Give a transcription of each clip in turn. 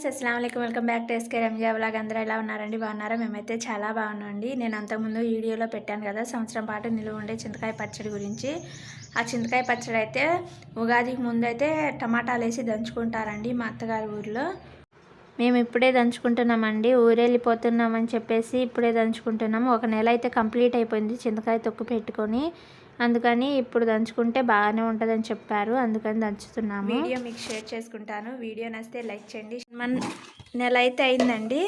Friends అస్సలం welcome back to SK Ranja blog అందరూ ఎలా ఉన్నారండి? బాగున్నారా? మేమైతే చాలా బాగున్నాండి నేను అంతకుముందు వీడియోలో పెట్టాను కదా సంవత్సరం పాటు నిలువ ఉండే చింతకాయ పచ్చడి గురించి. ఆ చింతకాయ పచ్చడి అయితే ఉగాదికి ముందు అయితే టమాటాలు వేసి దంచుకుంటారండి మా అత్తగారి ఊర్లో. మేము ఇప్పుడే దంచుకుంటున్నామండి ఊరెళ్ళిపోతున్నామని చెప్పేసి ఇప్పుడే దంచుకుంటున్నాము. ఒక నెల అయితే కంప్లీట్ అయిపోయింది చింతకాయ తొక్కు పెట్టుకొని. అందుకని ఇప్పుడు దంచుకుంటే బాగానే ఉంటుందని చెప్పారు అందుకని దంచుతున్నాము. వీడియో మీకు షేర్ చేసుకుంటాను. వీడియో నచ్చితే లైక్ చేయండి. మన నెల అయితే అయిందండి.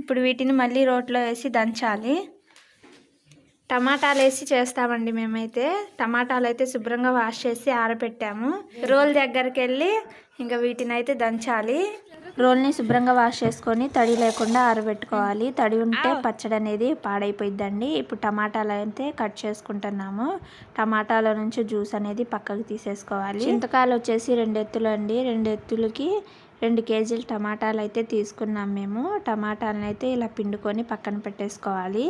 ఇప్పుడు వీటిని మళ్ళీ రోట్లో వేసి దంచాలి. టమాటాలు వేసి చేస్తామండి మేమైతే. టమాటాలు అయితే శుభ్రంగా వాష్ చేసి ఆరబెట్టాము. రోల్ దగ్గరికి వెళ్ళి ఇంకా వీటిని అయితే దంచాలి. రోల్ని శుభ్రంగా వాష్ చేసుకొని తడి లేకుండా ఆరబెట్టుకోవాలి. తడి ఉంటే పచ్చడి అనేది పాడైపోయిద్దండి. ఇప్పుడు టమాటాలు అయితే కట్ చేసుకుంటున్నాము. టమాటాల నుంచి జ్యూస్ అనేది పక్కకు తీసేసుకోవాలి. చింతకాయలు వచ్చేసి రెండు ఎత్తులు అండి. రెండు ఎత్తులకి రెండు కేజీలు టమాటాలు అయితే తీసుకున్నాం మేము. టమాటాలను అయితే ఇలా పిండుకొని పక్కన పెట్టేసుకోవాలి.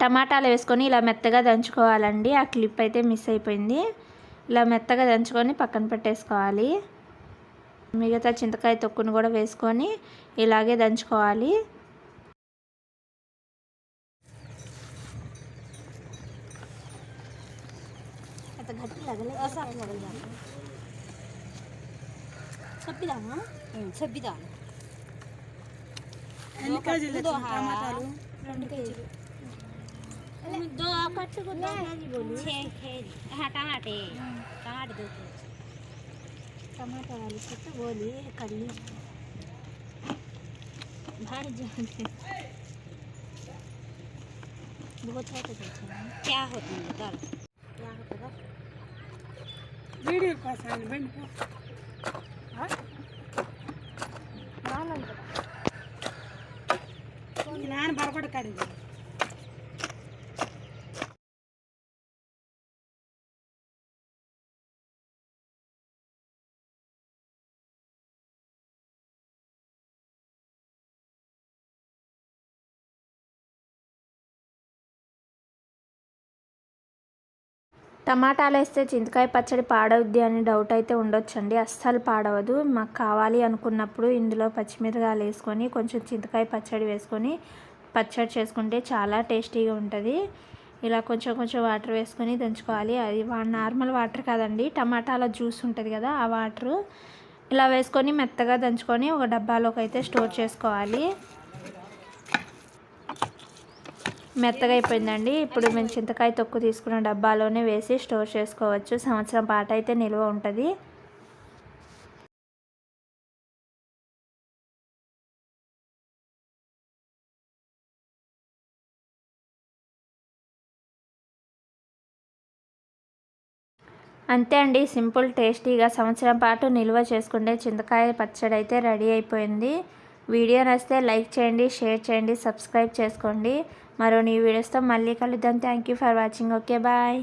టమాటాలు వేసుకొని ఇలా మెత్తగా దంచుకోవాలండి. ఆ క్లిప్ అయితే మిస్ అయిపోయింది. ఇలా మెత్తగా దంచుకొని పక్కన పెట్టేసుకోవాలి. మిగతా చింతకాయ తొక్కును కూడా వేసుకొని ఇలాగే దంచుకోవాలి. రెండు కేజీలు. दो करते को दो बोलू छह हाँ दो टमाटर वाली से बोली कर ली भर जाते बहुत है तो क्या होती है क्या होता है वीडियो पसंद बन हाँ ना लग रहा कौन नान बार बार कर दे టమాటాలు వేస్తే చింతకాయ పచ్చడి పాడవుద్ది అని డౌట్ అయితే ఉండొచ్చండి. అస్సలు పాడవదు. మాకు కావాలి అనుకున్నప్పుడు ఇందులో పచ్చిమిరకాయలు వేసుకొని కొంచెం చింతకాయ పచ్చడి వేసుకొని పచ్చడి చేసుకుంటే చాలా టేస్టీగా ఉంటుంది. ఇలా కొంచెం కొంచెం వాటర్ వేసుకొని దంచుకోవాలి. అది నార్మల్ వాటర్ కాదండి టమాటాల జ్యూస్ ఉంటుంది కదా ఆ వాటరు. ఇలా వేసుకొని మెత్తగా దంచుకొని ఒక డబ్బాలోకి అయితే స్టోర్ చేసుకోవాలి. మెత్తగా అయిపోయిందండి. ఇప్పుడు మేము చింతకాయ తొక్కు తీసుకున్న డబ్బాలోనే వేసి స్టోర్ చేసుకోవచ్చు. సంవత్సరం పాట అయితే నిల్వ ఉంటుంది. అంతే అండి. సింపుల్ టేస్టీగా సంవత్సరం పాటు నిల్వ చేసుకుంటే చింతకాయ పచ్చడి అయితే రెడీ అయిపోయింది. వీడియో నచ్చితే లైక్ చేయండి షేర్ చేయండి సబ్స్క్రైబ్ చేసుకోండి. మరో నీ వీడియోస్తో మళ్ళీ కలుద్దాం. Thank you for watching okay bye